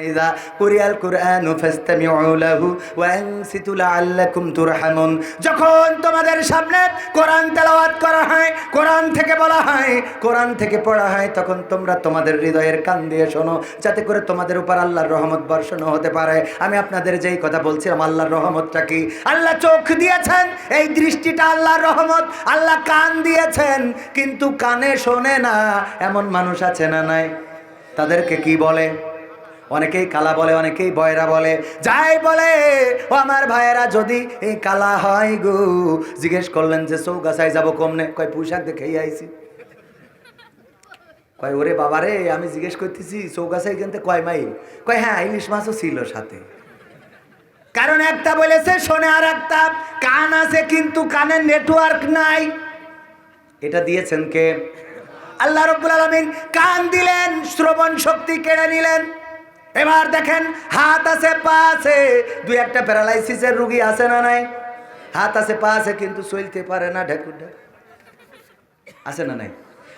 إذا قرئ القرآن فاستمعوا له وأنصتوا لعلكم ترحمون যখন তোমাদের সামনে কোরআন তেলাওয়াত করা হয় কোরআন থেকে বলা হয় কোরআন থেকে পড়া হয় তখন তোমরা তোমাদের হৃদয়ের কান দিয়ে শোনো যাতে করে তোমাদের উপর আল্লাহর রহমত বর্ষণ হতে পারে আমি আপনাদের যেই কথা বলছিলাম আল্লাহর রহমতটা কি আল্লাহ চোখ দিয়েছেন এই দৃষ্টিটা আল্লাহর রহমত আল্লাহ কান দিয়েছেন কিন্তু কানে শোনে না এমন মানুষ আছে না নাই তাদেরকে কি বলে অনেকেই কালা বলে, অনেকেই বয়রা বলে। যাই বলে, ও আমার ভাইয়েরা, যদি এই কালা হয় গো, জিজ্ঞেস করলেন যে, চৌগাছায় যাব কমনে? কয় পোশাক দেখেই আইছি। কয়, ওরে বাবা রে, আমি জিজ্ঞেস করতেছি চৌগাছাই কিনতে কয় মাইল? কয় হ্যাঁ ইলিশ মাছও ছিল সাথে। কারণ একটা বলেছে, শোনে আর একটা, কান আছে কিন্তু কানের নেটওয়ার্ক নাই। এটা দিয়েছেন কে? আল্লাহ রব্বুল আলমিন কান দিলেন, শ্রবণ শক্তি কেড়ে নিলেন। এবার দেখেন, হাত আছে, পা আছে। দুই একটা প্যারালাইসিসের রুগী আছে না নাই? হাত আছে, পা আছে, কিন্তু চলতে পারে না, ঢেকুর ঢেক। আছে না নাই?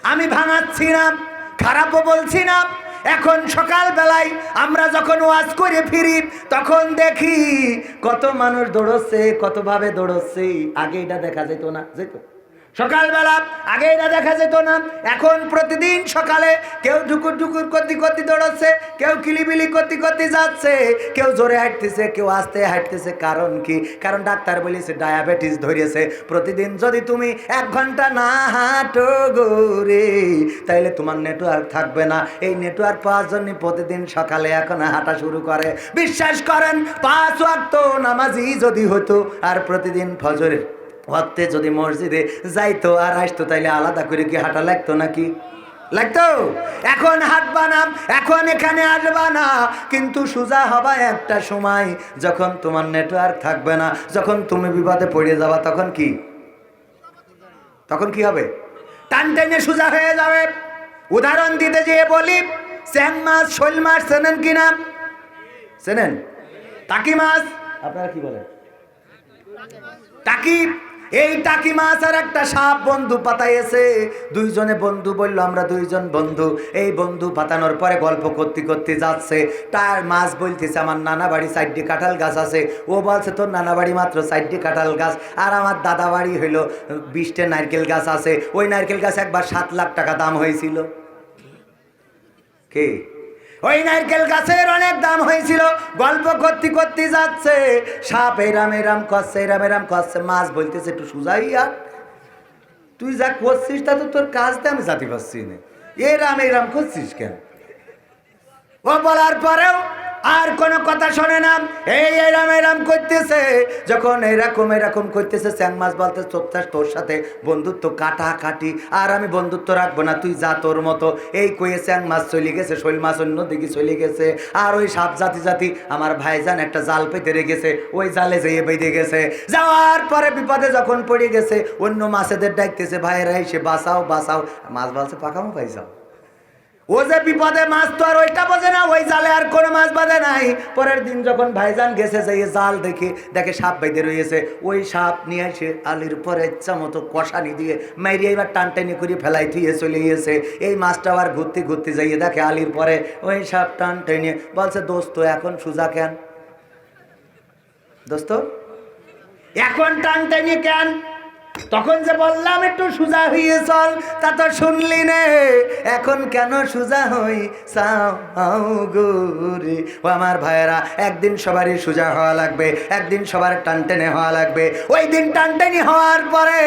আমি ভাঙাচ্ছি না, খারাপও বলছি না। এখন সকাল বেলায় আমরা যখন ওয়াজ করে ফিরি, তখন দেখি কত মানুষ দৌড়চ্ছে, কতভাবে দৌড়চ্ছে। আগে এটা দেখা যেত না, যেত। সকালবেলা আগে এটা দেখা যেত না। এখন প্রতিদিন সকালে কেউ ঢুকুর ঢুকুর করতে করতে দৌড়াচ্ছে, কেউ কিলিবিলি করতে করতে যাচ্ছে, কেউ জোরে হাঁটতেছে, কেউ আস্তে হাঁটতেছে। কারণ কি? কারণ ডাক্তার বলেছে, ডায়াবেটিস ধরেছে। প্রতিদিন যদি তুমি এক ঘণ্টা না হাঁটো গোরে, তাইলে তোমার নেটওয়ার্ক থাকবে না। এই নেটওয়ার্ক পাওয়ার জন্য প্রতিদিন সকালে এখন হাঁটা শুরু করে। বিশ্বাস করেন, পাঁচ ওয়াক্ত নামাজি যদি হতো, আর প্রতিদিন ফজরের ওয়াক্তে যদি মসজিদে যাইতো আর আসতো, তাইলে আলাদা করে কি হাঁটা লাগতো নাকি? লাগতো? এখন হাঁটবা না এখন এখানে আসবা না কিন্তু সোজা হবা একটা সময়, যখন তোমার নেটওয়ার্ক থাকবে না, যখন তুমি বিপদে পড়ে যাবা, তখন কি? তখন কি হবে? টান টেনে সোজা হয়ে যাবে। উদাহরণ দিতে যেয়ে বলি স্যাং মাছ, শৈল মাছ চেনেন কি না? চেনেন? টাকি মাছ? আপনারা কি বলেন? টাকি এই টাকি মাছ আর একটা সাপ বন্ধু পাতাইছে দুইজনে বন্ধু বলল, আমরা দুইজন বন্ধু। এই বন্ধু পাতানোর পরে গল্প করতে করতে যাচ্ছে। তার মাছ বলতেছে, আমার নানা বাড়ি সাইডে কাঁঠাল গাছ আছে। ও বলছে, তোর নানা বাড়ি মাত্র সাইডে কাঁঠাল গাছ। আর আমার দাদা বাড়ি হইল, বিশটা নারকেল গাছ আছে। ওই নারকেল গাছ একবার সাত লাখ টাকা দাম হয়েছিল। কে? ওই নারকেল গাছের অনেক দাম হয়েছিল। গল্প করতে করতে যাচ্ছে। সাপ এরাম এরাম করছে এরাম এরাম করছে। মাছ বলতেছে, একটু সুজাই আর। তুই যা করছিস, তা তো তোর কাজটা আমি জাতি পারছি না। এরাম এরাম করছিস কেন? ও বলার পরেও আর কোনো কথা শোনে না। এই এরাম এরাম করতেছে। যখন এরকম এরকম করতেছে মাছ বলতে চোপতাস তোর সাথে বন্ধুত্ব কাটা কাটি আর আমি বন্ধুত্ব রাখব না, তুই যা তোর মতো। এই কয়ে মাছ চলে গেছে, শৈল মাছ অন্য দিকে চলে গেছে। আর ওই সাপ জাতি জাতি, আমার ভাইজান একটা জাল পেতে রেখেছে, ওই জালে যেয়ে বেঁধে গেছে। যাওয়ার পরে বিপদে যখন পড়ে গেছে, অন্য মাছেদের ডাকতেছে, ভাইয়েরা, এসে বাঁচাও বাঁচাও। মাছ বলছে, পাকামো পাইছাও ও যে বিপদে মাছ তো আর ওইটা বোঝে না, ওই জালে আর কোনো মাছ বাঁধে নাই। পরের দিন যখন ভাইজান গেছে, যে জাল দেখে দেখে সাপ বেঁধে রয়েছে, ওই সাপ নিয়ে এসে আলির পরে ইচ্ছা মতো কষানি দিয়ে মাইরিয়ে এবার টান টানি করে ফেলাই থুয়ে চলে গিয়েছে। এই মাছটা আবার ঘুরতে ঘুরতে যাইয়ে দেখে আলির পরে ওই সাপ টান টেনে বলছে, দোস্ত, এখন সুজা কেন? দোস্ত, এখন টান টেনে কেন? তখন যে বললাম, একটু সুজা হইয়ে চল। তা তো শুনলি নে। এখন কেন সুজা হই গোরে ও আমার ভাইয়েরা, একদিন সবারই সুজা হওয়া লাগবে, একদিন সবার টান টেনে হওয়া লাগবে। ওই দিন টান টেনে হওয়ার পরে,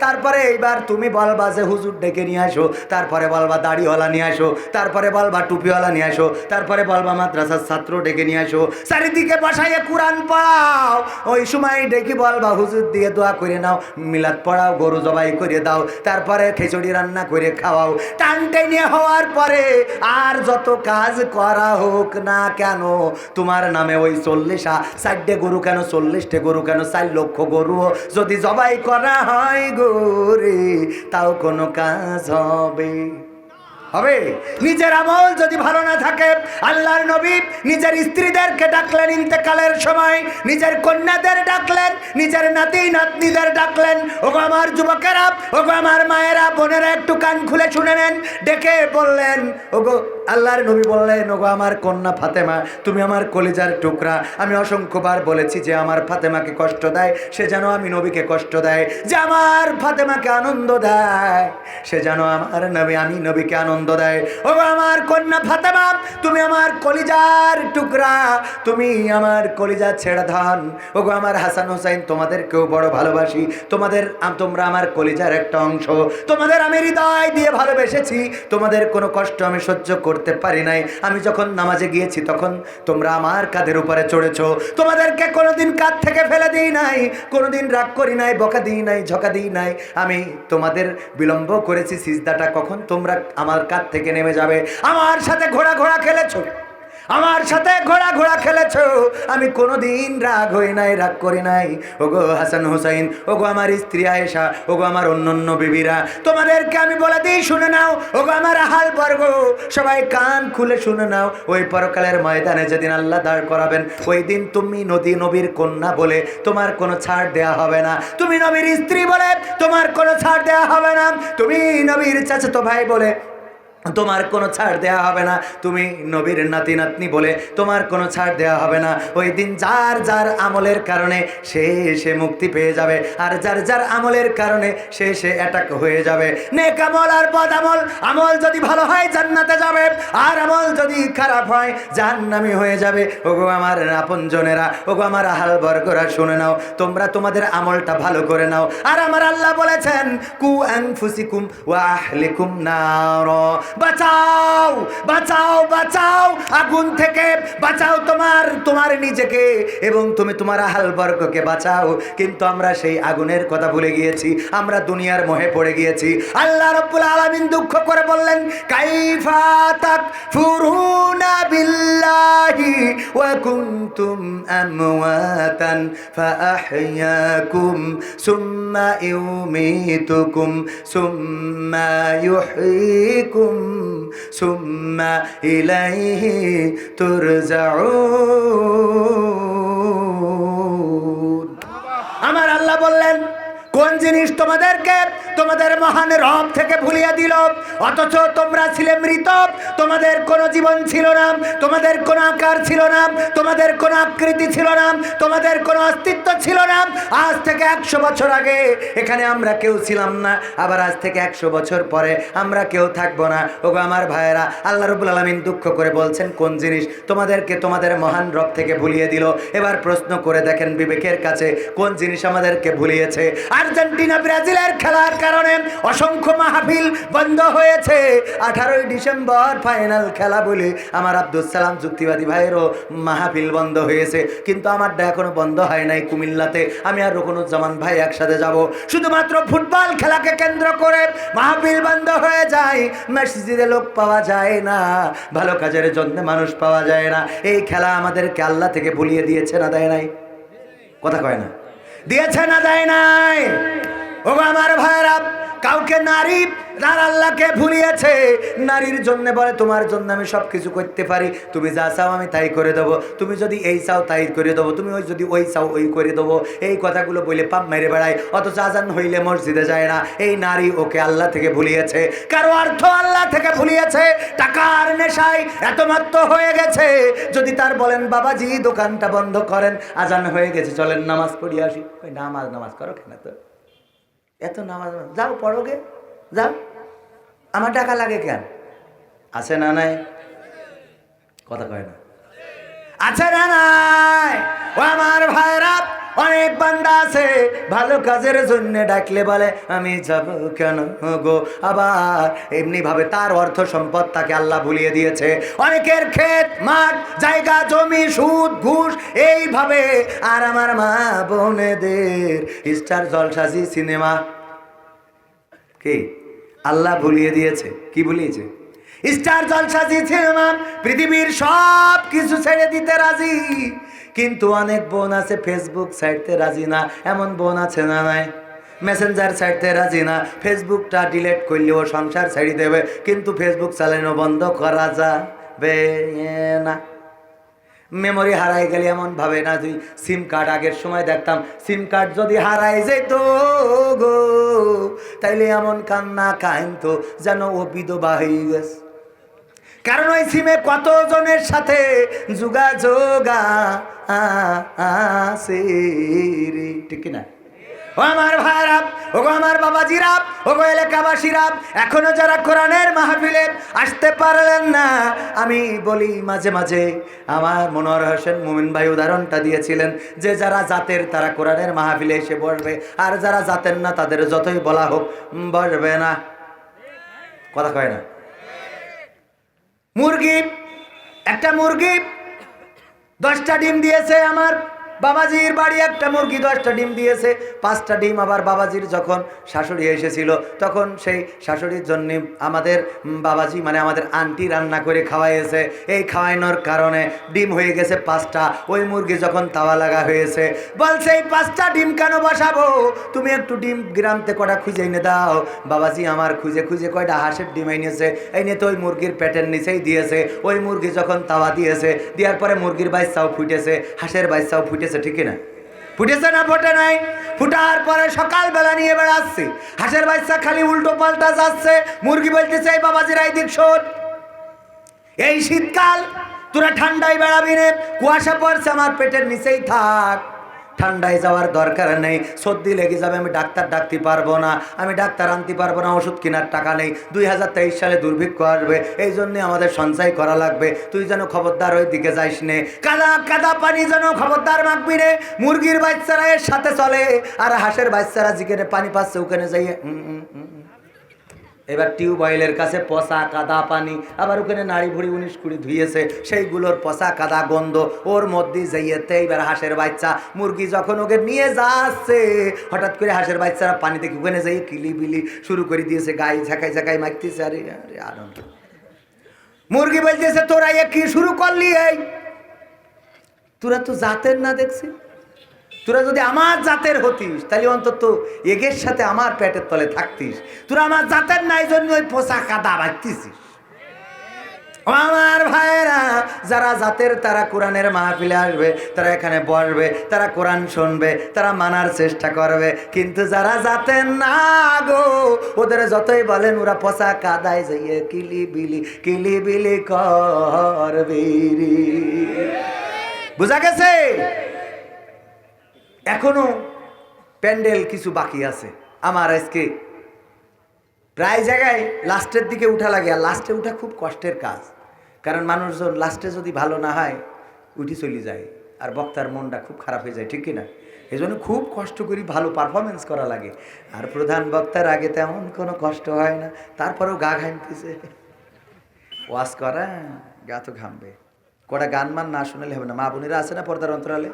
তারপরে এইবার তুমি বলবা যে, হুজুর ডেকে নিয়ে আসো। তারপরে বলবা, দাড়িওয়ালা নিয়ে আসো। তারপরে বলবা, টুপিওয়ালা নিয়ে আসো। তারপরে বলবা, মাদ্রাসার ছাত্র ডেকে নিয়ে আসো। চারিদিকে বসাইয়ে কোরআন পড়াও। ওই সময় ডেকে বলবা, হুজুর দিয়ে দোয়া করে নাও। মিলাদ পড়াও, গরু জবাই করে দাও, তারপরে খিচুড়ি রান্না করে খাওয়াও। টান টেনে হওয়ার পরে আর যত কাজ করা হোক না কেন, তোমার নামে ওই চল্লিশা, চারটে গরু কেন চল্লিশটে গরু কেন, চার লক্ষ গরু, যদি জবাই করা হয় গরে তাও কোনো কাজ হবে। হবে। নিজের আমল যদি ভালো না থাকে, আল্লাহর নবী নিজের স্ত্রীদেরকে ডাকলেন ইন্তেকালের সময়, নিজের কন্যাদের ডাকলেন, নিজের নাতি নাতনিদের ডাকলেন, ওগো আমার যুবকেরা, ওগো আমার মায়েরা বোনেরা একটু কান খুলে শুনে নেন, ডেকে বললেন, ওগো, আল্লাহর নবী বললেন, ওগো, আমার কন্যা ফাতেমা, তুমি আমার কলিজার টুকরা। আমি অসংখ্যবার বলেছি যে আমার ফাতেমাকে কষ্ট দেয়, সে যেন আমি নবীকে কষ্ট দেয়, যে আমার ফাতেমাকে আনন্দ দেয়, সে যেন আমার নবী, আমি নবীকে আনন্দ দেয়। ওগো, আমার কন্যা ফাতেমা, তুমি আমার কলিজার টুকরা, তুমি আমার কলিজা ছেড়া ধান ওগো, আমার হাসান হোসাইন, তোমাদেরকেও বড় ভালোবাসি। তোমাদের তোমরা আমার কলিজার একটা অংশ। তোমাদের আমি হৃদয় দিয়ে ভালোবেসেছি। তোমাদের কোনো কষ্ট আমি সহ্য করতে পারি নাই। আমি যখন নামাজে গিয়েছি, তখন তোমরা আমার কাঁধের উপরে চড়েছ। তোমাদেরকে কোনোদিন কাঁধ থেকে ফেলে দিই নাই। কোনোদিন রাগ করি নাই, বকা দিই নাই, ঝকা দিই নাই। আমি তোমাদের বিলম্ব করেছি, সিজদাটা কখন তোমরা আমার কাঁধ থেকে নেমে যাবে। আমার সাথে ঘোড়া ঘোড়া খেলেছো। আমার সাথে ঘোড়া ঘোড়া খেলেছো। আমি কোনোদিন রাগ হই নাই, রাগ করি নাই। ওগো হাসান হুসাইন, ওগো আমার স্ত্রী আয়েশা, ওগো আমার অন্যান্য বিবিরা, তোমাদেরকে আমি বলে দিই, শুনে নাও, ওগো আমার হাল বর্গ, সবাই কান খুলে শুনে নাও। ওই পরকালের ময়দানে যেদিন আল্লাহ দাঁড় করাবেন, ওই দিন তুমি নদী নবীর কন্যা বলে তোমার কোনো ছাড় দেয়া হবে না। তুমি নবীর স্ত্রী বলে তোমার কোনো ছাড় দেয়া হবে না। তুমি নবীর চাচাতো ভাই বলে তোমার কোনো ছাড় দেওয়া হবে না। তুমি নবীর নাতি নাতনি বলে তোমার কোনো ছাড় দেওয়া হবে না। ওই দিন যার যার আমলের কারণে সে সে মুক্তি পেয়ে যাবে। আর যার যার আমলের কারণে সে সে অ্যাটাক হয়ে যাবে। নেক আমল আর বদ আমল আমল যদি ভালো হয় জান্নাতে যাবে। আর আমল যদি খারাপ হয় জাহান্নামি হয়ে যাবে। ওগো আমার আপনজনেরা ওগো আমার আহাল বর্গরা শুনে নাও। তোমরা তোমাদের আমলটা ভালো করে নাও। আর আমার আল্লাহ বলেছেন, কু আনফুসিকুম ওয়া আহলিকুম নার। বাঁচাও বাঁচাও বাঁচাও, আগুন থেকে বাঁচাও তোমার তোমার নিজেকে এবং তুমি তোমার আহাল বর্গকে বাঁচাও। কিন্তু আমরা সেই আগুনের কথা ভুলে গিয়েছি, আমরা দুনিয়ার মোহে পড়ে গিয়েছি। আল্লাহ রব্বুল আলমিন দুঃখ করে বললেন, কাইফা তাকফুরুনা বিল্লাহি ওয়া কুনতুম আমওয়াতান ফাআহইয়াকুম সুম্মা ইউমিতুকুম সুম্মা ইউহয়িকুম সুম্মা ইলাইহি কোন জিনিস তোমাদেরকে তোমাদের মহান রব থেকে ভুলিয়ে দিল? অথচ তোমরা ছিলে মৃত, তোমাদের কোনো জীবন ছিল না, তোমাদের কোনো আকার ছিল না, তোমাদের কোনো আকৃতি ছিল না, তোমাদের কোনো অস্তিত্ব ছিল না। আজ থেকে একশো বছর আগে এখানে আমরা কেউ ছিলাম না, আবার আজ থেকে একশো বছর পরে আমরা কেউ থাকব না। ওগো আমার ভাইয়েরা, আল্লাহ রবুল আলমিন দুঃখ করে বলছেন, কোন জিনিস তোমাদেরকে তোমাদের মহান রব থেকে ভুলিয়ে দিল? এবার প্রশ্ন করে দেখেন বিবেকের কাছে, কোন জিনিস আমাদেরকে ভুলিয়েছে? আর্জেন্টিনা, ব্রাজিলের খেলার কারণে অসংখ্য মাহফিল বন্ধ হয়েছে। আঠারোই ডিসেম্বর ফাইনাল খেলা বলে আমার আব্দুল সালাম যুক্তিবাদী ভাইয়েরও মাহফিল বন্ধ হয়েছে। কিন্তু আমারটা এখনও বন্ধ হয় নাই কুমিল্লাতে। আমি আর রুকনুজ্জামান ভাই একসাথে যাব। শুধুমাত্র ফুটবল খেলাকে কেন্দ্র করে মাহফিল বন্ধ হয়ে যায়। মসজিদে লোক পাওয়া যায় না। ভালো কাজের জন্য মানুষ পাওয়া যায় না। এই খেলা আমাদেরকে আল্লাহ থেকে ভুলিয়ে দিয়েছে না দেয় নাই? কথা কয় না। দিয়েছে না দেয় নাই? ও আমার ভাইরা কাউকে নারী, তার আল্লাহকে ভুলিয়েছে। নারীর জন্য বলে, তোমার জন্য আমি সব কিছু করতে পারি। তুমি যা চাও আমি তাই করে দেবো। তুমি যদি এই চাও তাই করে দেবো। তুমি ওই যদি ওই চাও ওই করে দেবো। এই কথাগুলো বলে পাপ মেরে বেড়ায়। অথচ আজান হইলে মসজিদে যায় না। এই নারী ওকে আল্লাহ থেকে ভুলিয়েছে। কারও অর্থ আল্লাহ থেকে ভুলিয়েছে। টাকার নেশায় এত মাত্র হয়ে গেছে। যদি তার বলেন, বাবাজি, দোকানটা বন্ধ করেন। আজান হয়ে গেছে, চলেন নামাজ পড়িয়ে আসি। ওই নামাজ নামাজ করো কেন তো? এত নামাজ যাও পড়োগে যাও। আমার টাকা লাগে কেন? আছে না নাই? কথা কয় না। আছে না নাই? ও আমার ভাইরা অনেক বান্দা আছে, ভালো কাজের জন্য ডাকলে বলে, আমি যাব কেন গো? আবার এমনি ভাবে তার অর্থ সম্পদ তাকে আল্লাহ ভুলিয়ে দিয়েছে। অনেকের ক্ষেত, মাঠ, জায়গা, জমি, সুদ, ঘুষ, এইভাবে আর আমার মা বোনেদের স্টার জলসাজি সিনেমা। কি? আল্লাহ ভুলিয়ে দিয়েছে। কি ভুলিয়েছে? স্টার জলসাজি সিনেমা, পৃথিবীর সব কিছু ছেড়ে দিতে রাজি। কিন্তু অনেক বোন আছে ফেসবুক ছাড়তে রাজি না। এমন বোন আছে না নাই? মেসেঞ্জার ছাড়তে রাজি না। ফেসবুকটা ডিলেট করলেও সংসার ছেড়ে দেবে। কিন্তু ফেসবুক চালানো বন্ধ করা যাবে না। মেমোরি হারাই গেলে এমন ভাবে না, তুই সিম কার্ড আগের সময় দেখতাম। সিম কার্ড যদি হারাই যেত গো, তাইলে এমন কান্না কাইনতো যেন ও বিধবা হয়ে গেছে। কারণ ওই সিমে কতজনের সাথে যোগাযোগ আছে রে? ঠিক না ও আমার ভাইরা ও গো আমার বাবাজিরা ও গো এলাকাবাসীরা এখনও যারা কোরআনের মাহফিলে আসতে পারলেন না, আমি বলি মাঝে মাঝে আমার মনোহর হোসেন মুমিন ভাই উদাহরণটা দিয়েছিলেন যে যারা জাতের তারা কোরআনের মাহফিলে এসে বসবে, আর যারা জাতের না তাদের যতই বলা হোক বসবে না। কথা কয় না? মুরগি একটা মুরগি দশটা ডিম দিয়েছে আমার। বাবাজির বাড়ি একটা মুরগি দশটা ডিম দিয়েছে, পাঁচটা ডিম। আবার বাবাজির যখন শাশুড়ি এসেছিল, তখন সেই শাশুড়ির জন্য আমাদের বাবাজি মানে আমাদের আন্টি রান্না করে খাওয়াইয়েছে। এই খাওয়ানোর কারণে ডিম হয়ে গেছে পাঁচটা। ওই মুরগি যখন তাওয়া লাগা হয়েছে, বলছে, এই পাঁচটা ডিম কেন বসাবো? তুমি একটু ডিম গ্রামতে কটা খুঁজে এনে দাও। বাবাজি আমার খুঁজে খুঁজে কয়টা হাঁসের ডিম এনেছে এনে তো ওই মুরগির পেটের নিচেই দিয়েছে। ওই মুরগি যখন তাওয়া দিয়েছে, দেওয়ার পরে মুরগির বাচ্চাও ফুটেছে, হাঁসের বাচ্চাও ফুটেছে, ঠিক না ফুটেছে না, ফোটে নাই। ফুটার পরে সকালবেলা নিয়ে বেড়াচ্ছি। হাঁসের বাচ্চা খালি উল্টো পাল্টা যাচ্ছে। মুরগি বলতেছে, এই বাবাজির এই দিক শোন। এই শীতকাল তোরা ঠান্ডায় বেড়াবি রে কুয়াশা পড়ছে, আমার পেটের নিচেই থাক। ঠান্ডায় যাওয়ার দরকার নেই। সর্দি লেগে যাবে, আমি ডাক্তার ডাকতে পারব না। আমি ডাক্তার আনতে পারব না, ওষুধ কেনার টাকা নেই। দুই হাজার তেইশ সালে দুর্ভিক্ষ আসবে, এই জন্যে আমাদের সঞ্চয় করা লাগবে। তুই যেন খবরদার ওই দিকে যাইস নে। কাদা কাদা পানি যেন খবরদার মাখবি রে মুরগির বাচ্চারা এর সাথে চলে, আর হাঁসের বাচ্চারা যেখানে পানি পাচ্ছে, ওখানে যাইয়ে হুম হুম উম। এবার টিউবওয়েলের কাছে পচা কাদা পানি, আবার ওখানে নাড়ি ভুড়ি উনিশ কুড়ি ধুয়েছে সেইগুলোর পচা কাদা গন্ধ, ওর মধ্যে যাইয়েতে এবার হাঁসের বাচ্চা, মুরগি যখন ওকে নিয়ে যাচ্ছে, হঠাৎ করে হাঁসের বাচ্চারা পানি থেকে ওখানে যাই কিলি বিলি শুরু করে দিয়েছে, গায়ে ঝাঁকাই ঝাঁকাই মারতেছে, আরে আরে, আনন্দ। মুরগি বলতেছে, তোরা কি শুরু করলি এই? তোরা তো জাতের না দেখছি। তোরা যদি আমার জাতের হতিস, তাহলে অন্তত এগের সাথে আমার পেটের তলে থাকতিস। তোরা আমার জাতের নাই জন্য ওই পোষা কাদা বাঁধতেছিস আমার ভাইয়েরা, যারা জাতের, তারা কোরআনের মাহফিলে আসবে, তারা এখানে বসবে, তারা কোরআন শুনবে, তারা মানার চেষ্টা করবে। কিন্তু যারা জাতের না গো, ওদের যতই বলেন, ওরা পচা কাদায় যাইয়ে কিলি বিলি কিলি বিলি করবে। বুঝা গেছে? এখনও প্যান্ডেল কিছু বাকি আছে। আমার আজকে প্রায় জায়গায় লাস্টের দিকে উঠা লাগে, আর লাস্টে উঠা খুব কষ্টের কাজ। কারণ মানুষজন লাস্টে যদি ভালো না হয়, উঠি চলে যায়, আর বক্তার মনটা খুব খারাপ হয়ে যায়, ঠিক কি না এই জন্য খুব কষ্ট করি ভালো পারফরমেন্স করা লাগে। আর প্রধান বক্তার আগে তেমন কোনো কষ্ট হয় না, তারপরেও গা ঘামতেছে। ওয়াশ করা, গা তো ঘামবে। কটা গান মান না শোনালে হবে না। মা বোনেরা আছে না পর্দার অন্তরালে?